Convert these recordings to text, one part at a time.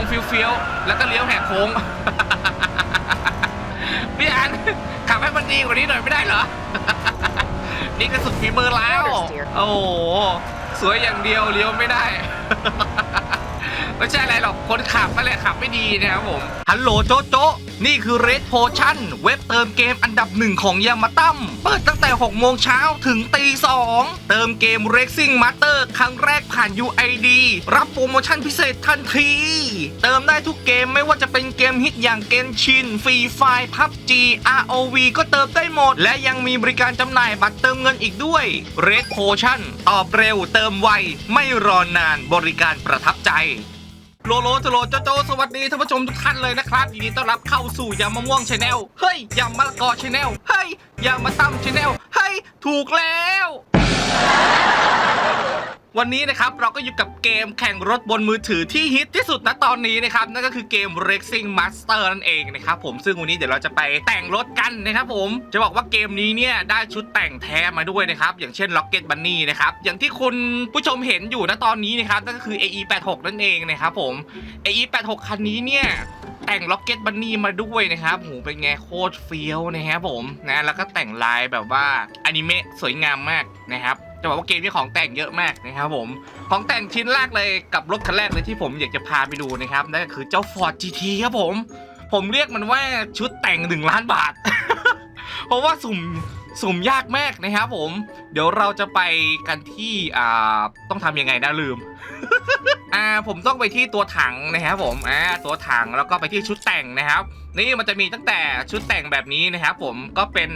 งเฟี้ยวๆแล้วก็เลี้ยวแหกโค้ง พี่อันขับให้มันดีกว่านี้หน่อยไม่ได้เหรอ นี่ก็สุดฝีมือแล้ว โอ้โหสวยอย่างเดียวเลี้ยวไม่ได้ ไม่ใช่อะไรหรอกคนขับนั่นแหละขับไม่ดีนะครับผม ฮัลโหลโจโจนี่คือ Red Potion เว็บเติมเกมอันดับหนึ่งของยามาตั้มเปิดตั้งแต่ 6 โมงเช้าถึงตี2เติมเกม Racing Master ครั้งแรกผ่าน UID รับโปรโมชั่นพิเศษทันที เติมได้ทุกเกมไม่ว่าจะเป็นเกมฮิตอย่างเกนชินฟรีไฟพับ G ROV ก็เติมได้หมด และยังมีบริการจำหน่ายบัตรเติมเงินอีกด้วย Red Potion ตอบเร็วเติมไว ไม่รอนานบริการประทับใจ โลโลจโลโจโจสวัสดีท่านผู้ชมทุกท่านเลยนะครับยินดีต้อนรับเข้าสู่ยำมะม่วงชาแนลเฮ้ยยำมะละกอชาแนลเฮ้ยยำมะตั้มชาแนลเฮ้ยถูกแล้ว วันนี้นะครับเราก็อยู่กับเกมแข่งรถบนมือถือที่ฮิตที่สุดณตอนนี้นะครับนั่นก็คือเกม Racing Master นั่นเองนะครับผมซึ่งวันนี้เดี๋ยวเราจะไปแต่งรถกันนะครับผมจะบอกว่าเกมนี้เนี่ยได้ชุดแต่งแท้มาด้วยนะครับอย่างเช่น Rocket Bunny นะครับอย่างที่คุณผู้ชมเห็นอยู่ณตอนนี้นะครับนั่นก็คือ AE86 นั่นเองนะครับผม AE86 คันนี้เนี่ยแต่งล็อกเก็ตบันนี่มาด้วยนะครับโหเป็นไงโคตรเฟี้ยวนะครับผมนะแล้วก็แต่งลายแบบว่าอนิเมะสวยงามมากนะครับ จะบอกว่าเกมนี้ของแต่งเยอะมากนะครับผม ของแต่งชิ้นแรกเลยกับรถคันแรกเลยที่ผมอยากจะพาไปดูนะครับนั่นก็คือเจ้า Ford GT ครับผม ผมเรียกมันว่าชุดแต่งหนึ่งล้านบาท เพราะว่าสุ่มสุ่มยากมากนะครับผม เดี๋ยวเราจะไปกันที่อ่าต้องทำยังไงนะลืม อ่าผมต้องไปที่ตัวถังนะครับผมอ่าตัวถังแล้วก็ไปที่ชุดแต่งนะครับ นี่มันจะมีตั้งแต่ชุดแต่งแบบนี้นะครับผมก็เป็น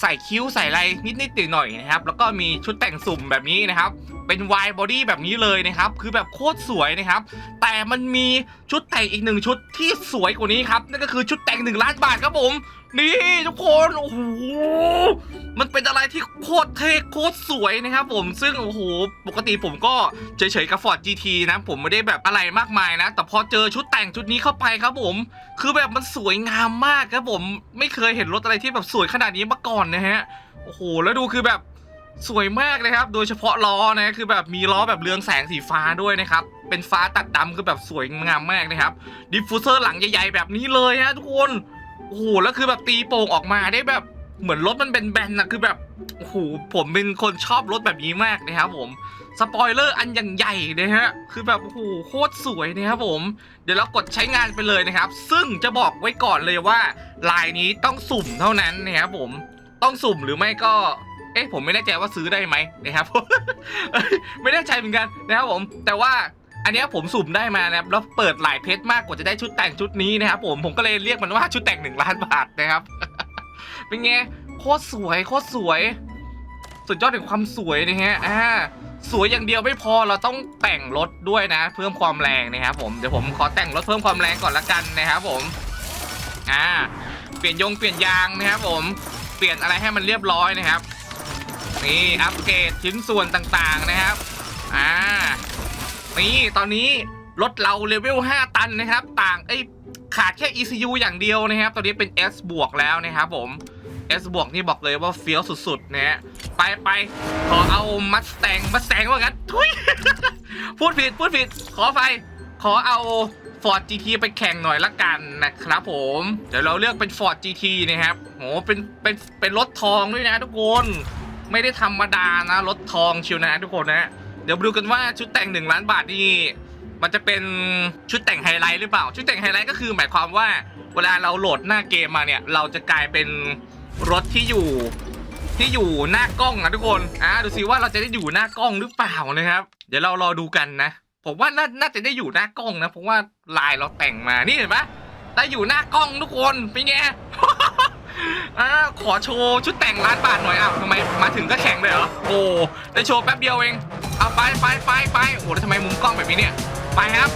ใส่คิ้วใส่อะไรนิดๆหน่อยๆนะครับ แล้วก็มีชุดแต่งสุ่มแบบนี้นะครับ เป็นวายบอดี้แบบนี้เลยนะครับ คือแบบโคตรสวยนะครับ แต่มันมีชุดแต่งอีกหนึ่งชุดที่สวยกว่านี้ครับนั่นก็คือชุดแต่งหนึ่งล้านบาทครับผม นี่ทุกคนโอ้โหมันเป็นอะไรที่โคตรเท่โคตรสวยนะครับ ผมซึ่งโอ้โหปกติผมก็เฉยๆกับ Ford GT นะผมไม่ได้แบบอะไรมากมายนะ แต่พอเจอชุดแต่งชุดนี้เข้าไปครับผม คือแบบมันสวยงามมากครับผม ไม่เคยเห็นรถอะไรที่แบบสวยขนาดนี้มาก่อนนะฮะ โอ้โห แล้วดูคือแบบสวยมากเลยครับ โดยเฉพาะล้อนะ คือแบบมีล้อแบบเรืองแสงสีฟ้าด้วยนะครับ เป็นฟ้าตัดดำคือแบบสวยงามมากนะครับ ดิฟฟูเซอร์หลังใหญ่ๆแบบนี้เลยฮะทุกคน โอ้โห แล้วคือแบบตีโป่งออกมาได้แบบเหมือนรถมันเป็นแบนนะคือแบบ โอ้โห ผมเป็นคนชอบรถแบบนี้มากนะครับผม สปอยเลอร์อันอย่างใหญ่นะฮะ คือแบบโอ้โหโคตรสวยนะครับผม เดี๋ยวเรากดใช้งานไปเลยนะครับ ซึ่งจะบอกไว้ก่อนเลยว่าลายนี้ต้องสุ่มเท่านั้นนะครับผม ต้องสุ่มหรือไม่ก็ เอ๊ะผมไม่แน่ใจว่าซื้อได้ไหมนะครับไม่แน่ใจเหมือนกันนะครับผม แต่ว่าอันนี้ผมสุ่มได้มานะครับแล้วเปิดหลายเพจมากกว่าจะได้ชุดแต่งชุดนี้นะครับผม ผมก็เลยเรียกมันว่าชุดแต่งหนึ่งล้านบาทนะครับ เป็นไงโคตรสวยโคตรสวย สุดยอดถึงความสวยนะฮะ อ่า สวยอย่างเดียวไม่พอเราต้องแต่งรถด้วยนะ เพิ่มความแรงนะครับผมเดี๋ยวผมขอแต่งรถเพิ่มความแรงก่อนละกันนะครับผมอ่าเปลี่ยนยงเปลี่ยนยางนะครับผมเปลี่ยนอะไรให้มันเรียบร้อยนะครับนี่อัปเกรดชิ้นส่วนต่างๆนะครับอ่านี่ตอนนี้รถเราเลเวล5ตันนะครับ ต่างเอ้ขาดแค่ ECU อย่างเดียวนะครับ ตอนนี้เป็น S บวกแล้วนะครับผม S บวกนี่บอกเลยว่าเฟี้ยวสุดๆนะฮะ ไปไปขอเอามัสแตงมัสแตงว่างั้นทุยพูดผิดพูดผิด ขอไฟขอเอา Ford GT ไปแข่งหน่อยละกันนะครับผม เดี๋ยวเราเลือกเป็น Ford GT นะครับโหเป็นเป็นเป็นรถทองด้วยนะทุกคนไม่ได้ธรรมดานะรถทองชิวนะทุกคนนะเดี๋ยวดูกันว่าชุดแต่งหนึ่งล้านบาทนี่มันจะเป็นชุดแต่งไฮไลท์หรือเปล่า ชุดแต่งไฮไลท์ก็คือหมายความว่า เวลาเราโหลดหน้าเกมมาเนี่ย เราจะกลายเป็นรถที่อยู่ ที่อยู่หน้ากล้องนะทุกคนอ่าดูสิว่าเราจะได้อยู่หน้ากล้องหรือเปล่านะครับ เดี๋ยวเรารอดูกันนะ ผมว่าน่าน่าจะได้อยู่หน้ากล้องนะเพราะว่าลายเราแต่งมานี่เห็นปะได้อยู่หน้ากล้องทุกคนเป็นไงอ่าขอโชว์ชุดแต่งล้านบาทหน่อยอ้าวทำไมมาถึงก็แข่งเลยเหรอโอ้ได้โชว์แป๊บเดียวเองเอาไปไปไปไปโอ้แล้วทำไมมุมกล้องแบบนี้เนี่ยไปครับ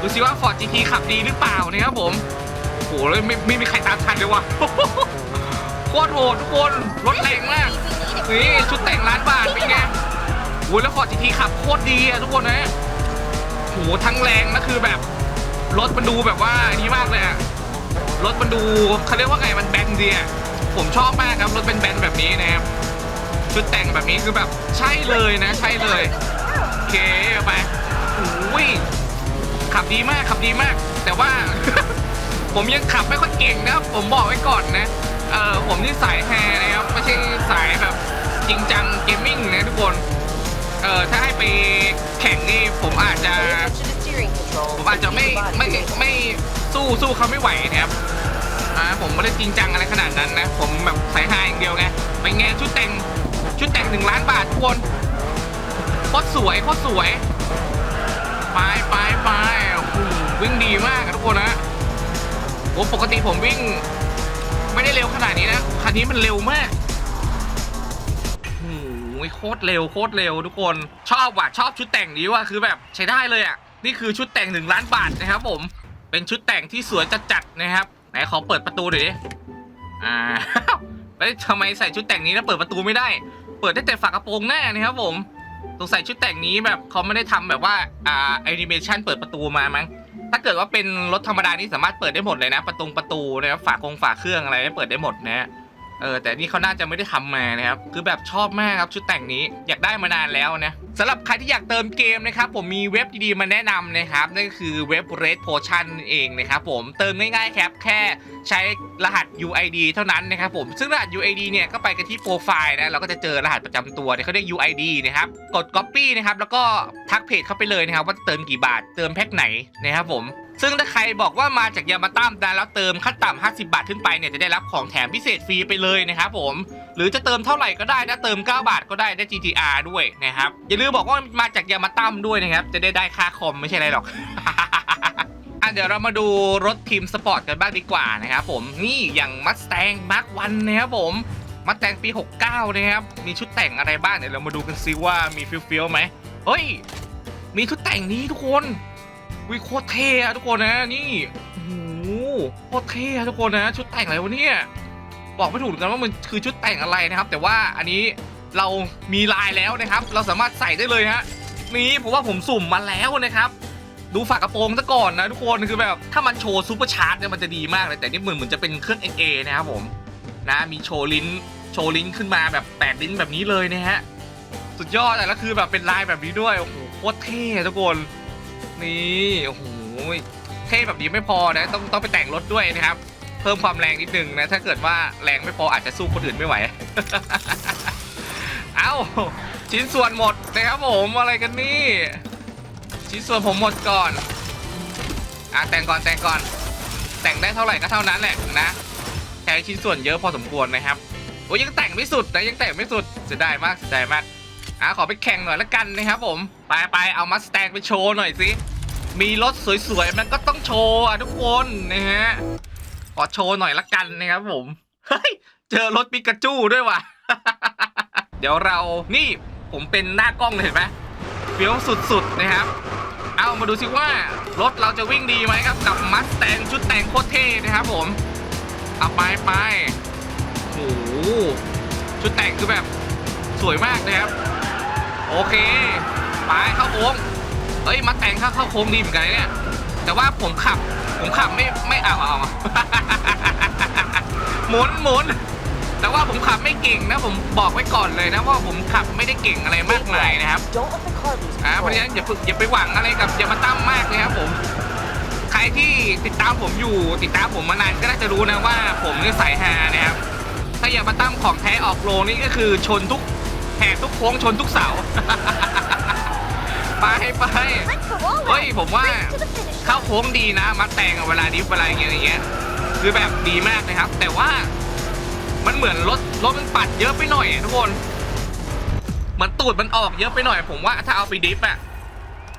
ดูสิว่า Ford GT ขับดีหรือเปล่านะครับผมโอ้แล้วไม่ไม่มีใครตามทันเลยว่ะ คตรโหดทุกคนรถแรงมากนี่ชุดแต่งล้านบาทเป็นไงโอ้แล้ว Ford GT ขับโคตรดีอะทุกคนนะโหทั้งแรงนะคือแบบรถมันดูแบบว่านี้มากเลยอะรถมันดูเขาเรียกว่าไงมันแบนดีอะผมชอบมากครับรถเป็นแบนแบบนี้นะครับชุดแต่งแบบนี้คือแบบใช่เลยนะ ใช่เลยโอเคไปโอ้ยขับดีมากขับดีมาก แต่ว่า ผมยังขับไม่ค่อยเก่งนะครับผมบอกไว้ก่อนนะ เออผมนี่สายแฮร์นะครับ ไม่ใช่สายแบบจริงจังเกมมิ่งนะทุกคน เออถ้าให้ไปแข่งนี่ผมอาจจะ ผมอาจจะไม่ไม่ไม่สู้สู้เขาไม่ไหวนะครับอ่าผมไม่ได้จริงจังอะไรขนาดนั้นนะ ผมแบบสายฮาอย่างเดียวไงไปไงชุดแต่งชุดแต่งหนึ่งล้านบาททุกคนโคตรสวยโคตรสวยไปไปไปวิ่งดีมากอะทุกคนนะโอ้ปกติผมวิ่ง ไม่ได้เร็วขนาดนี้นะ คันนี้มันเร็วมากโอ้โหโคตรเร็วโคตรเร็วทุกคน ชอบว่ะชอบชุดแต่งนี้ว่ะคือแบบใช้ได้เลยอะ นี่คือชุดแต่งหนึ่งล้านบาทนะครับผม เป็นชุดแต่งที่สวยจัดๆนะครับ ไหนขอเปิดประตูหน่อยดิ อ่าเฮ้ยทำไมใส่ชุดแต่งนี้แล้วเปิดประตูไม่ได้ เปิดได้แต่ฝากระโปรงหน้านะครับผมสงสัยชุดแต่งนี้แบบเขาไม่ได้ทำแบบว่าอ่าแอนิเมชันเปิดประตูมามั้ง ถ้าเกิดว่าเป็นรถธรรมดานี่สามารถเปิดได้หมดเลยนะ ประตูประตูนะครับฝาคงฝาเครื่องอะไรเปิดได้หมดนะ เออแต่นี่เขาน่าจะไม่ได้ทำมานะครับคือแบบชอบมากครับชุดแต่งนี้อยากได้มานานแล้วนะสำหรับใครที่อยากเติมเกมนะครับผมมีเว็บดีๆมาแนะนำนะครับนั่นก็คือเว็บ Red Potion เองนะครับผมเติมง่ายๆครับแค่ใช้รหัส UID เท่านั้นนะครับผมซึ่งรหัส UID เนี่ยก็ไปกันที่โปรไฟล์นะเราก็จะเจอรหัสประจำตัวเนี่ยเขาเรียก UID นะครับกด Copy นะครับแล้วก็ทักเพจเข้าไปเลยนะครับว่าเติมกี่บาทเติมแพ็คไหนนะครับผม ซึ่งถ้าใครบอกว่ามาจากยามาต้ามนแล้วเติมขั้นต่ำ50 บาทขึ้นไปเนี่ยจะได้รับของแถมพิเศษฟรีไปเลยนะครับผม หรือจะเติมเท่าไหร่ก็ได้นะเติม 9 บาทก็ได้ได้ GTR ด้วยนะครับอย่าลืมบอกว่ามาจากยามาต้ามด้วยนะครับจะได้ได้ค่าคอมไม่ใช่อะไรหรอกอะเดี๋ยวเรามาดูรถทีมสปอร์ตกันบ้างดีกว่านะครับผมนี่อย่างมัสแตงมาร์ควันนะครับผมมัสแตงปี 69 นะครับ มีชุดแต่งอะไรบ้างเดี๋ยวเรามาดูกันซิว่ามีฟิลฟิลไหมเฮ้ย มีชุดแต่งนี้ทุกคน วิโคตรเท่อะทุกคนนะนี่โอ้โหโคตรเท่อะทุกคนนะ ชุดแต่งอะไรวะเนี่ยบอกไม่ถูกเหมือนกันว่ามันคือชุดแต่งอะไรนะครับ แต่ว่าอันนี้เรามีลายแล้วนะครับ เราสามารถใส่ได้เลยฮะนี่ผมว่าผมสุ่มมาแล้วนะครับ ดูฝากระโปรงซะก่อนนะทุกคนคือแบบถ้ามันโชว์ซูเปอร์ชาร์จเนี่ยมันจะดีมากเลยแต่นี่เหมือนเหมือนจะเป็นเครื่อง NA นะครับผมนะมีโชว์ลิ้นโชว์ลิ้นขึ้นมาแบบแปดลิ้นแบบนี้เลยนะฮะสุดยอดอะแล้วคือแบบเป็นลายแบบนี้ด้วยโอ้โหโคตรเท่อะทุกคน นี่โอ้โหเท่แบบนี้ไม่พอนะ ต้องต้องไปแต่งรถด้วยนะครับ เพิ่มความแรงนิดนึงนะ ถ้าเกิดว่าแรงไม่พออาจจะสู้คนอื่นไม่ไหว เอ้า ชิ้นส่วนหมดนะครับผมอะไรกันนี่ ชิ้นส่วนผมหมดก่อนอะแต่งก่อนแต่งก่อน แต่งได้เท่าไหร่ก็เท่านั้นแหละนะใช้ชิ้นส่วนเยอะพอสมควรนะครับโอ้ยยังแต่งไม่สุดนะยังแต่งไม่สุดเสียดายมากเสียดายมาก อะขอไปแข่งหน่อยละกันนะครับผม ไปไปเอามัสแตงไปโชว์หน่อยสิ มีรถสวยๆ มันก็ต้องโชว์อะทุกคนนะฮะ ขอโชว์หน่อยละกันนะครับผม เฮ้ย เจอรถปิกาจูด้วยว่ะ เดี๋ยวเรา นี่ผมเป็นหน้ากล้องเลยเห็นไหมเฟี้ยวสุดๆนะครับ เอามาดูสิว่า รถเราจะวิ่งดีไหมครับ กับมัสแตงชุดแต่งโคตรเท่นะครับผม เอาไปไปโอ้โหชุดแต่งคือแบบสวยมากนะครับ โอเคไปเข้าโค้งเอ้ยมาแต่งข้าเข้าโค้งดีเหมือนกันเนี่ย แต่ว่าผมขับ ผมขับไม่ไม่เอาเอาหมุนหมุนแต่ว่าผมขับไม่เก่งนะผมบอกไว้ก่อนเลยนะว่าผมขับไม่ได้เก่งอะไรมากมายนะครับอ่าเพราะฉะนั้นอย่าฝึกอย่าไปหวังอะไรกับอย่ามาตั้มมากเลยครับผมใครที่ติดตามผมอยู่ติดตามผมมานานก็น่าจะรู้นะว่าผมนี่สายฮานะครับถ้าอย่ามาตั้มของแท้ออกโรงนี่ก็คือชนทุก กทุกโค้งชนทุกเสา ไปไป Let's go all เฮ้ย out. ผมว่า Race to the finish. เข้าโค้งดีนะมัดแตงอะเวลาดิฟเวลาอย่างเงี้ยอย่างเงี้ยคือแบบดีมากนะครับ แต่ว่ามันเหมือนรถรถมันปัดเยอะไปหน่อยอะทุกคนเหมือนตูดมันออกเยอะไปหน่อย ผมว่าถ้าเอาไปดิฟอะ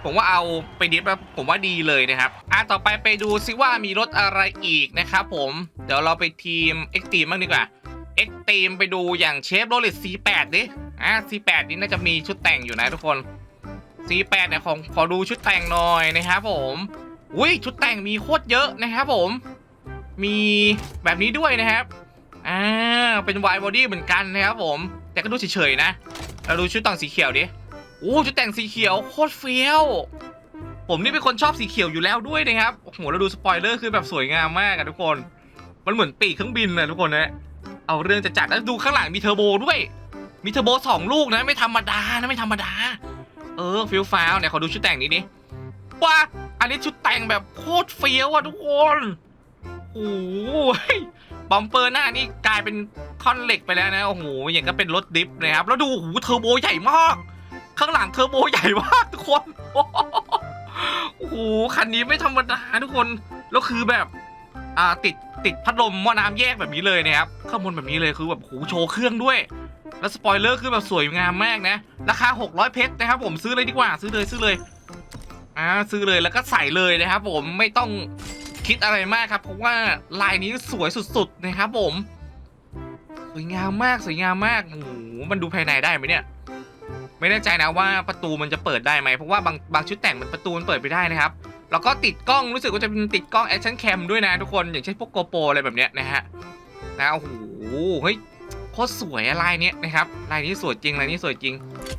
ผมว่าเอาไปดิฟอะผมว่าดีเลยนะครับ อะต่อไปไปดูซิว่ามีรถอะไรอีกนะครับผม เดี๋ยวเราไปทีมเอ็กตีมบ้างดีกว่าเอ็กตีมไปดูอย่างเชฟโรเลต C8 ดิ อะ C8 นี่น่าจะมีชุดแต่งอยู่นะทุกคน C8 เนี่ยของขอดูชุดแต่งหน่อยนะครับผมอุ้ยชุดแต่งมีโคตรเยอะนะครับผม มีแบบนี้ด้วยนะครับอ่าเป็นวายบอดี้เหมือนกันนะครับผม แต่ก็ดูเฉยๆนะ เราดูชุดแต่งสีเขียวดิโอ้ชุดแต่งสีเขียวโคตรเฟี้ยว ผมนี่เป็นคนชอบสีเขียวอยู่แล้วด้วยนะครับโอ้โหเราดูสปอยเลอร์คือแบบสวยงามมากอะทุกคน มันเหมือนปีกเครื่องบินนะทุกคนนะเอาเรื่องจะจัดแล้วดูข้างหลังมีเทอร์โบด้วย มีเทอร์โบสองลูกนะไม่ธรรมดานะไม่ธรรมดา เออฟิลฟ้าวเนี่ยขอดูชุดแต่งนี้ดิว้าอันนี้ชุดแต่งแบบโคตรเฟี้ยวอะทุกคนโอ้โหบอมเปอร์หน้านี่กลายเป็นท่อนเหล็กไปแล้วนะโอ้โหอย่างก็เป็นรถดิฟนะครับแล้วดูโอ้โหเทอร์โบใหญ่มากข้างหลังเทอร์โบใหญ่มากทุกคนโอ้โหคันนี้ไม่ธรรมดาทุกคนแล้วคือแบบอ่าติดติดพัดลมหม้อน้ำแยกแบบนี้เลยนะครับข้างบนแบบนี้เลยคือแบบโอ้โหโชว์เครื่องด้วย แล้วสปอยเลอร์คือแบบสวยงามมากนะ ราคา 600 เพชรนะครับผมซื้อเลยดีกว่าซื้อเลยซื้อเลยอ่าซื้อเลยแล้วก็ใส่เลยนะครับผมไม่ต้องคิดอะไรมากครับ เพราะว่าลายนี้สวยสุดๆนะครับผมสวยงามมากสวยงามมากโอ้โหมันดูภายในได้ไหมเนี่ย ไม่แน่ใจนะว่าประตูมันจะเปิดได้ไหมเพราะว่าบางบางชุดแต่งมันประตูมันเปิดไม่ได้นะครับแล้วก็ติดกล้องรู้สึกว่าจะเป็นติดกล้องแอคชั่นแคมด้วยนะทุกคนอย่างเช่นพวกโกโปรอะไรแบบเนี้ยนะฮะนะโอ้โหเฮ้ย โคตรสวยอะลายเนี้ยนะครับลายนี้สวยจริงลายนี้สวยจริง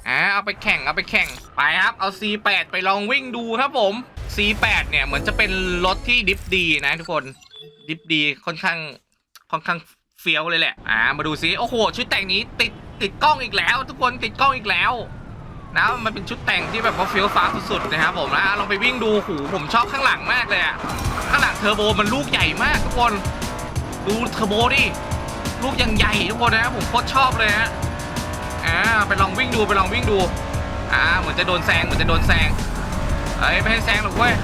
อ่าเอาไปแข่งเอาไปแข่งไปครับเอา C8 ไปลองวิ่งดูครับผม C8 เนี่ยเหมือนจะเป็นรถที่ดิฟดีนะทุกคนดิฟดีค่อนข้างค่อนข้างเฟี้ยวเลยแหละอ่ามาดูซิโอ้โหชุดแต่งนี้ติดติดกล้องอีกแล้ว ทุกคนติดกล้องอีกแล้วนะมันเป็นชุดแต่งที่แบบว่าเฟี้ยวฟ้าสุดๆนะครับผมนะลองไปวิ่งดูหูผมชอบข้างหลังมากเลยอะข้างหลังเทอร์โบมันลูกใหญ่มากทุกคน ดูเทอร์โบดิ ลูกยังใหญ่ทุกคนนะผมโคตรชอบเลยฮะอ่าไปลองวิ่งดูไปลองวิ่งดูอ่าเหมือนจะโดนแซงเหมือนจะโดนแซงเอ้ยไม่ให้แซงหรอกเว้ย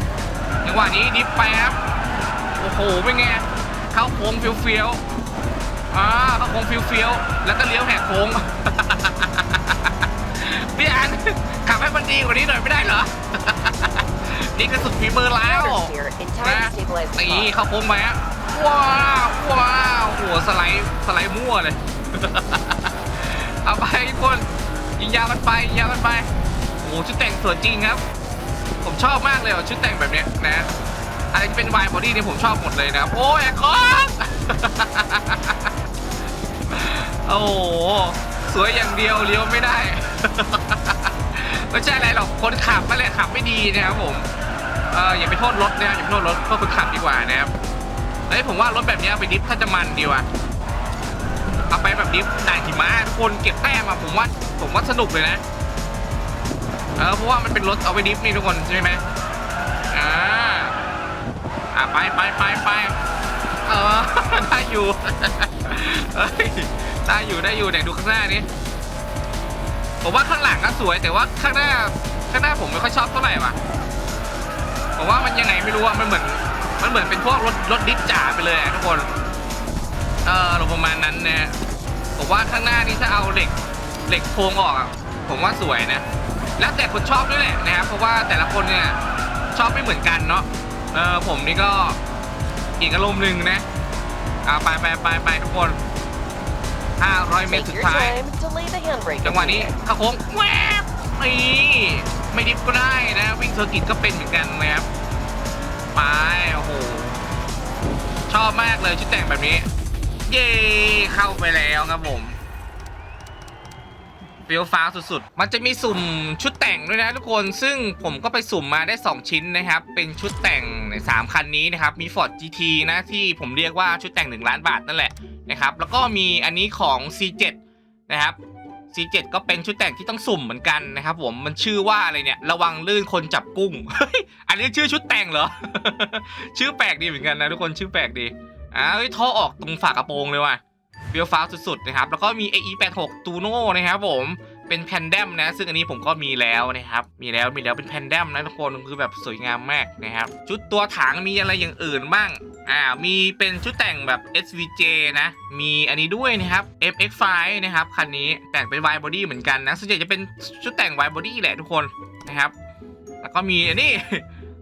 จังหวะนี้ดิฟไปครับโอ้โหเป็นไงเข้าโค้งเฟี้ยวๆอ่าเข้าโค้งเฟี้ยวๆแล้วก็เลี้ยวแหกโค้งพี่อันขับให้มันดีกว่านี้หน่อยไม่ได้เหรอนี่ก็สุดฝีมือแล้ว Rudder steer in time to stabilize ตี the car. เข้าโค้งไปฮะ ว้าวว้าวหัวสไลด์สไลด์มั่วเลย เอาไปทุกคนยิงยาวกันไปยิงยาวกันไปโอ้โหชุดแต่งสวยจริงครับ ผมชอบมากเลยอะชุดแต่งแบบเนี้ยนะอะไรที่เป็นวายบอดี้เนี่ยผมชอบหมดเลยนะครับโอ้ยคอนโอ้โหสวยอย่างเดียวเลี้ยวไม่ได้ ไม่ใช่อะไรหรอกคนขับอะไรขับไม่ดีนะครับผมเอออย่าไปโทษรถนะครับอย่าไปโทษรถโทษคนขับดีกว่านะครับ เฮ้ยผมว่ารถแบบเนี้ยไปดิฟถ้าจะมันดีว่ะเอาไปแบบดิฟด่านหิมะทุกคนเก็บแต้มอะผมว่าผมว่าสนุกเลยนะเออเพราะว่ามันเป็นรถเอาไปดิฟนี่ทุกคนใช่ไหมอ่าอะไปไปไปไปเออได้อยู่ได้อยู่ได้อยู่ไหนดูข้างหน้านี้ผมว่าข้างหลังก็สวยแต่ว่าข้างหน้าข้างหน้าผมไม่ค่อยชอบเท่าไหร่ว่ะผมว่ามันยังไงไม่รู้อะมันเหมือน มันเหมือนเป็นพวกรถรถดิฟจ๋าไปเลยอะทุกคน เออประมาณนั้นนะผมว่าข้างหน้านี้ถ้าเอาเหล็กเหล็กโครงออกอะผมว่าสวยนะ แล้วแต่คนชอบด้วยแหละนะครับ เพราะว่าแต่ละคนเนี่ยชอบไม่เหมือนกันเนาะ เออผมนี่ก็อีกอารมณ์หนึ่งนะอ่าไปไปไปไปทุกคน 500 เมตร Take สุด your ท้าย time to lay the handbrake. จังหวะนี้เข้าโค้งแวบนี่ไม่ดิฟก็ได้นะ วิ่งเซอร์กิตก็เป็นเหมือนกันนะครับ ไปโอ้โห ชอบมากเลยชุดแต่งแบบนี้ เย่เข้าไปแล้วครับผมเฟี้ยวฟ้าสุดๆ มันจะมีสุ่มชุดแต่งด้วยนะทุกคน ซึ่งผมก็ไปสุ่มมาได้ 2 ชิ้นนะครับ เป็นชุดแต่งใน3คันนี้นะครับ มี Ford GT นะที่ผมเรียกว่าชุดแต่ง 1 ล้านบาทนั่นแหละนะครับ แล้วก็มีอันนี้ของ C7 นะครับ C7 ก็เป็นชุดแต่งที่ต้องสุ่มเหมือนกันนะครับผมมันชื่อว่าอะไรเนี่ย ระวังลื่นคนจับกุ้งอันนี้ชื่อชุดแต่งเหรอ ชื่อแปลกดีเหมือนกันนะทุกคนชื่อแปลกดีอ้าเฮ้ยท่อออกตรงฝากระโปรงเลยว่ะเฟี้ยวฟ้าสุดๆนะครับแล้วก็มี AE86 Tuno นะครับผม เป็นแพนดัมนะ ซึ่งอันนี้ผมก็มีแล้วนะครับ มีแล้วมีแล้วเป็นแพนดัมนะทุกคนคือแบบสวยงามมากนะครับ ชุดตัวถังมีอะไรอย่างอื่นบ้าง อ่า มีเป็นชุดแต่งแบบ SVJ นะ มีอันนี้ด้วยนะครับ MX5 นะครับคันนี้แต่งเป็น wide body เหมือนกันนะ ส่วนใหญ่จะเป็นชุดแต่ง wide body แหละทุกคนนะครับ แล้วก็มีอันนี้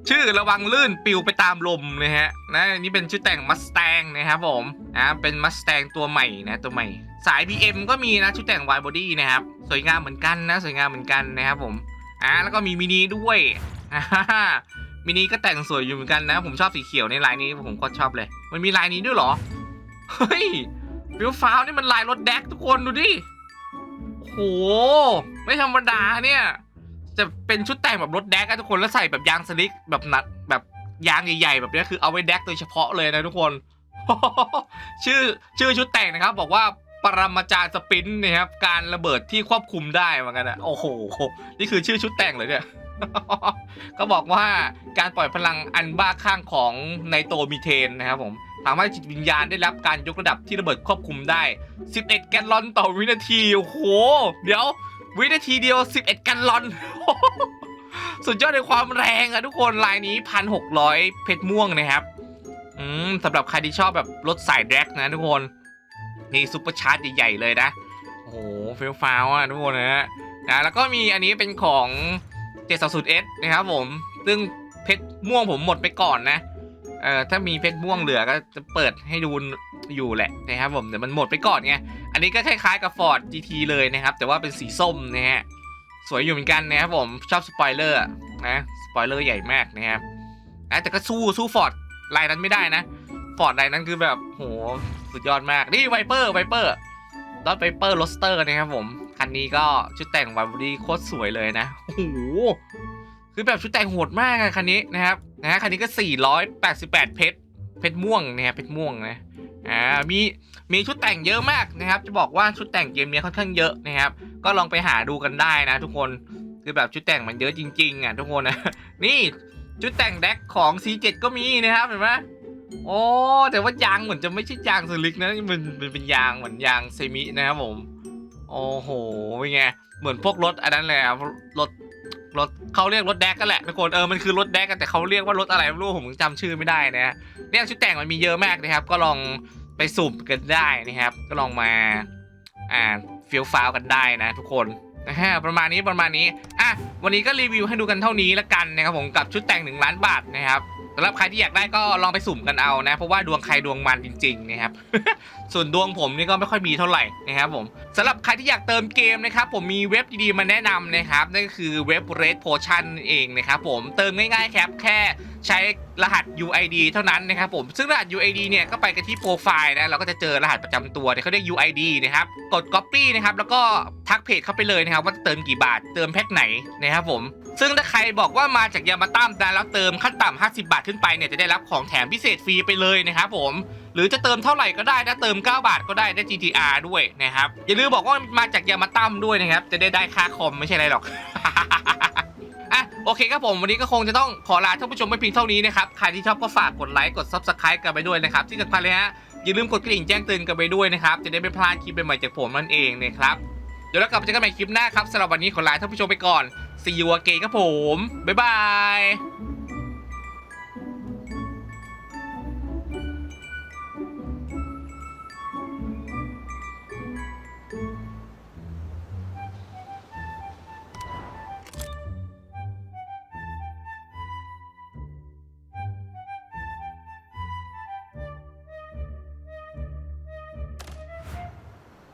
ชื่อระวังลื่นปิวไปตามลมนะฮะนะอันนี้เป็นชุดแต่งมัสแตงนะครับผมนะเป็นมัสแตงตัวใหม่นะตัวใหม่ สาย BM ก็มีนะชุดแต่ง wide body นะครับ สวยงามเหมือนกันนะสวยงามเหมือนกันนะครับผมอ่าแล้วก็มีมินิด้วยอ่ามินิก็แต่งสวยอยู่เหมือนกันนะ ผมชอบสีเขียวในลายนี้ผมก็ชอบเลย มันมีลายนี้ด้วยเหรอ เฮ้ยฟิวฟ้าวนี่มันลายรถแดกทุกคนดูดิโอ้โหไม่ธรรมดาเนี่ย จะเป็นชุดแต่งแบบรถแดกอะทุกคนแล้วใส่แบบยางสลิกแบบหนักแบบยางใหญ่ๆแบบนี้คือเอาไว้แดกโดยเฉพาะเลยนะทุกคน ชื่อชื่อชุดแต่งนะครับ บอกว่า ปรมาจารย์สปรินต์นะครับการระเบิดที่ควบคุมได้เหมือนกันนะโอ้โห นี่คือชื่อชุดแต่งเลยเนี่ยก็บอกว่าการปล่อยพลังอันบ้าคลั่งของไนโตรมีเทนนะครับผมทำให้จิตวิญญาณได้รับการยกระดับที่ระเบิดควบคุมได้ 11 แกลลอนต่อวินาที โอ้โห เดี๋ยว วินาทีเดียว 11 แกลลอน สุดยอดในความแรงอะทุกคนลายนี้ 1,600 เพชรม่วงนะครับ อืมสำหรับใครที่ชอบแบบรถสายแดร็กนะทุกคน นี่ซุปเปอร์ชาร์จใหญ่ๆเลยนะ โอ้โหเฟลฟ้าวอะทุกคนนะฮะนะแล้วก็มีอันนี้เป็นของ 720S นะครับผม ซึ่งเพชรม่วงผมหมดไปก่อนนะเอ่อถ้ามีเพชรม่วงเหลือก็จะเปิดให้ดูอยู่แหละนะครับผมแต่มันหมดไปก่อนไงอันนี้ก็คล้ายๆกับ Ford GT เลยนะครับ แต่ว่าเป็นสีส้มนะฮะสวยอยู่เหมือนกันนะครับผมชอบสปอยเลอร์นะสปอยเลอร์ใหญ่มากนะครับนะแต่ก็สู้สู้ฟอร์ดลายนั้นไม่ได้นะฟอร์ดลายนั้นคือแบบโห สุดยอดมาก นี่ไวเปอร์ไวเปอร์รถไวเปอร์โรสเตอร์นะครับผมคันนี้ก็ชุดแต่งวาบดีโคตรสวยเลยนะโอ้โหคือแบบชุดแต่งโหดมากอะคันนี้นะครับนะฮะคันนี้ก็ 488 เพชรเพชรม่วงนะครับเพชรม่วงนะอ่ามีมีชุดแต่งเยอะมากนะครับ จะบอกว่าชุดแต่งเกมนี้ค่อนข้างเยอะนะครับ ก็ลองไปหาดูกันได้นะ ทุกคนคือแบบชุดแต่งมันเยอะจริงๆอะทุกคนนะนี่ชุดแต่งแดกของ C7 ก็มีนะครับเห็นไหม โอ้แต่ว่ายางเหมือนจะไม่ใช่ยางสลิกนะมันมันเป็นยางเหมือนยางเซมินะครับผม โอ้โหเป็นไงเหมือนพวกรถอันนั้นเละรถรถเขาเรียกรถแดกกันแหละทุกคนเออมันคือรถแดกกันแต่เขาเรียกว่ารถอะไรไม่รู้ผมจำชื่อไม่ได้นะเนี่ยชุดแต่งมันมีเยอะมากนะครับ ก็ลองไปสุ่มกันได้นะครับ ก็ลองมาอ่าฟิลฟาวกันได้นะ ทุกคนนะฮะประมาณนี้ประมาณนี้อะวันนี้ก็รีวิวให้ดูกันเท่านี้ละกันนะครับผมกับชุดแต่ง1ล้านบาทนะครับ สำหรับใครที่อยากได้ก็ลองไปสุ่มกันเอานะ เพราะว่าดวงใครดวงมันจริงๆนะครับ ส่วนดวงผมนี่ก็ไม่ค่อยมีเท่าไหร่นะครับผมสำหรับใครที่อยากเติมเกมนะครับผมมีเว็บดีๆมาแนะนำนะครับนั่นก็คือเว็บ Red Potion เองนะครับผมเติมง่ายๆครับแค่ ใช้รหัส UID เท่านั้นนะครับผมซึ่งรหัส UID เนี่ยก็ไปกันที่โปรไฟล์นะเราก็จะเจอรหัสประจำตัวเนี่ยเขาเรียก UID นะครับกด Copy นะครับแล้วก็ทักเพจเข้าไปเลยนะครับว่าเติมกี่บาทเติมแพ็คไหนนะครับผมซึ่งถ้าใครบอกว่ามาจากยามาตั้มนะแล้วเติมขั้นต่ำ50 บาทขึ้นไปเนี่ยจะได้รับของแถมพิเศษฟรีไปเลยนะครับผมหรือจะเติมเท่าไหร่ก็ได้นะเติม 9 บาทก็ได้ได้ GTR ด้วยนะครับอย่าลืมบอกว่ามาจากยามาตั้มด้วยนะครับจะได้ได้ค่าคอมไม่ใช่อะไรหรอก อะโอเคครับผมวันนี้ก็คงจะต้องขอลาท่านผู้ชมไปเพียงเท่านี้นะครับใครที่ชอบก็ฝากกดไลค์กด s u b สไครต์กันไปด้วยนะครับที่สำคัญเลยฮะอย่าลืมกดกระดิ่งแจ้งเตือนกันไปด้วยนะครับจะได้ไม่พลาดคลิปใหม่ๆจากผมนั่นเองนะครับเดี๋ยวเรากลับมาเจอกันใหม่คลิปหน้าครับสำหรับวันนี้ขอลาท่านผู้ชมไปก่อน See you again ครับผมบ๊ายบาย